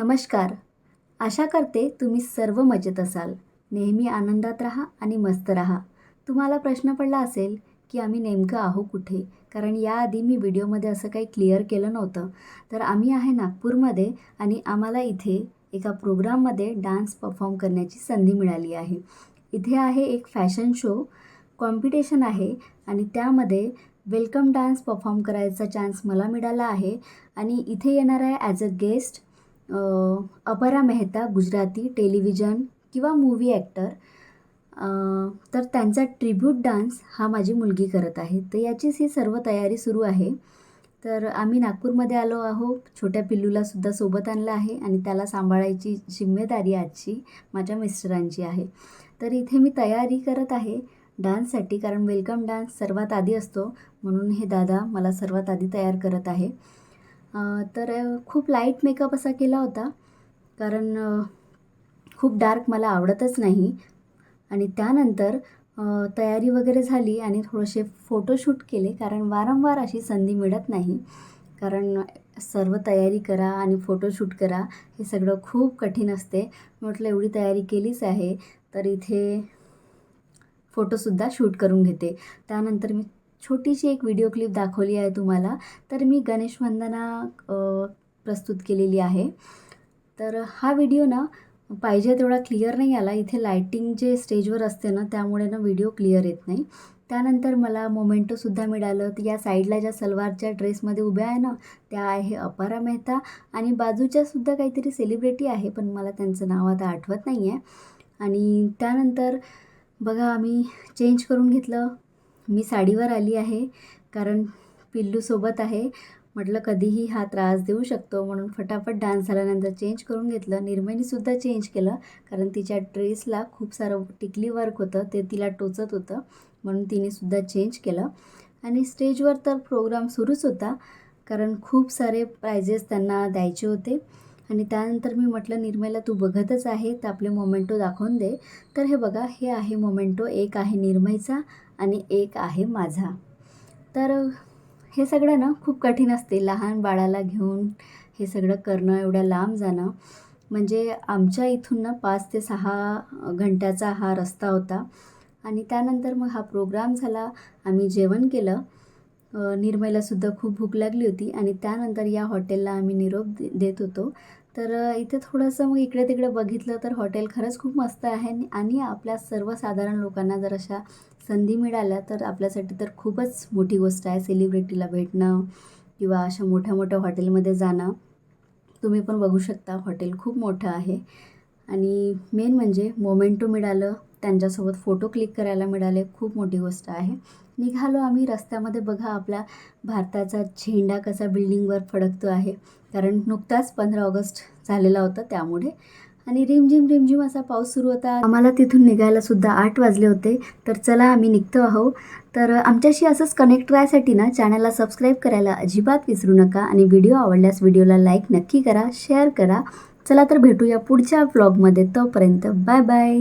नमस्कार. आशा करते तुम्ही सर्व मजेत असाल. नेहमी आनंदात राहा आणि मस्त राहा. तुम्हाला प्रश्न पडला असेल की आम्ही नेमकं आहो कुठे? कारण याआधी मी व्हिडिओमध्ये असं काही क्लिअर केलं नव्हतं. तर आम्ही आहे नागपूरमध्ये आणि आम्हाला इथे एका प्रोग्राममध्ये डान्स परफॉर्म करण्याची संधी मिळाली आहे. इथे आहे एक फॅशन शो कॉम्पिटिशन आहे आणि त्यामध्ये वेलकम डान्स परफॉर्म करायचा चान्स मला मिळाला आहे. आणि इथे येणार आहे as a guest Apara Mehta Gujarati television किंवा मूवी ॲक्टर. तर त्यांचा ट्रिब्यूट डान्स हा माझी मुलगी करत आहे. तर याचीच ही सर्व तयारी सुरू आहे. तर आम्ही नागपूरमध्ये आलो आहो छोट्या पिल्लूलासुद्धा सोबत आणलं आहे आणि त्याला सांभाळायची जिम्मेदारी आजची माझ्या मिस्टरांची आहे. तर इथे मी तयारी करत आहे डान्ससाठी कारण वेलकम डान्स सर्वात आधी असतो म्हणून हे दादा मला सर्वात आधी तयार करत आहे. तर खूप लाइट मेकअप असा केला होता. कारण खूप डार्क मला आवडतच नाही. आणि त्यानंतर तयारी वगैरे झाली आणि थोडेसे फोटोशूट केले. कारण वारंवार अशी संधी मिळत नाही. कारण सर्व तयारी करा आणि फोटोशूट करा. हे सगळं खूप कठीण असते. म्हटलं एवढी तयारी केलीच आहे. तर इथे फोटोसुद्धा शूट करून घेते. त्यानंतर मी छोटीशी एक व्हिडिओ क्लिप दाखवली आहे तुम्हाला. तर मी गणेश वंदना प्रस्तुत केलेली आहे. तर हा व्हिडिओ ना पाहिजे तेवढा क्लिअर नाही आला. इथे लायटिंग जे स्टेजवर असते ना त्यामुळे ना व्हिडिओ क्लिअर येत नाही. त्यानंतर मला मोमेंटोसुद्धा मिळालं. तर या साईडला ज्या सलवारच्या ड्रेसमध्ये उभ्या आहे ना त्या आहे अपारा मेहता. आणि बाजूच्यासुद्धा काहीतरी सेलिब्रिटी आहे पण मला त्यांचं नाव आता आठवत नाही आहे आणि त्यानंतर बघा आम्ही चेंज करून घेतलं. मी साडीवर आली आहे कारण पिल्लूसोबत आहे. म्हटलं कधीही हा त्रास देऊ शकतो. म्हणून फटाफट डान्स झाल्यानंतर चेंज करून घेतलं. निर्मनीसुद्धा चेंज केलं कारण तिच्या ड्रेसला खूप सारं टिकली वर्क होतं ते तिला टोचत होतं म्हणून तिनेसुद्धा चेंज केलं. आणि स्टेजवर तर प्रोग्राम सुरूच होता कारण खूप सारे प्रायजेस त्यांना द्यायचे होते. आणि त्यानंतर मी म्हटलं निर्मला तू बघतच आहे तर आपले मोमेंटो दाखवून दे. तर हे बघा हे आहे मोमेंटो एक आहे निर्मयचा आणि एक आहे माझा. तर हे सगळं ना खूप कठीण असते. लहान बाळाला घेऊन हे सगळं करणं एवढ्या लांब जाणं. म्हणजे आमच्या इथून ना पाच ते सहा घंट्याचा हा रस्ता होता. आणि त्यानंतर मग हा प्रोग्राम झाला. आम्ही जेवण केलं. निर्मयलासुद्धा खूप भूक लागली होती. आणि त्यानंतर या हॉटेलला आम्ही निरोप दे देत होतो. तर इथे थोडंसं मग इकडे तिकडे बघितलं तर हॉटेल खरंच खूप मस्त आहे आणि आपल्या सर्वसाधारण लोकांना जर अशा संधी मिळाल्या तर आपल्यासाठी तर खूपच मोठी गोष्ट आहे सेलिब्रिटीला भेटणं किंवा अशा मोठ्या मोठ्या हॉटेलमध्ये जाणं. तुम्ही पण बघू शकता हॉटेल खूप मोठं आहे. आणि मेन म्हणजे मोमेंटो मिळालं त्यांच्यासोबत फोटो क्लिक करायला मिळाले खूप मोठी गोष्ट आहे. निघालो आम्ही रस्त्यामध्ये. बघा आपला भारताचा झेंडा कसा बिल्डिंगवर फडकतो आहे. कारण नुकताच पंधरा ऑगस्ट झालेला होता त्यामुळे. आणि रिमझिम रिमझिम असा पाऊस सुरू होता. आम्हाला तिथून निघायला सुद्धा आठ वाजले होते. तर चला आम्ही निघतो आहो. तर आमच्याशी असंच कनेक्ट राहायसाठी ना चॅनलला सबस्क्राईब करायला अजिबात विसरू नका. आणि व्हिडिओ आवडल्यास व्हिडिओला लाईक नक्की करा शेअर करा. चला तर भेटूया पुढच्या व्लॉगमध्ये तोपर्यंत बाय बाय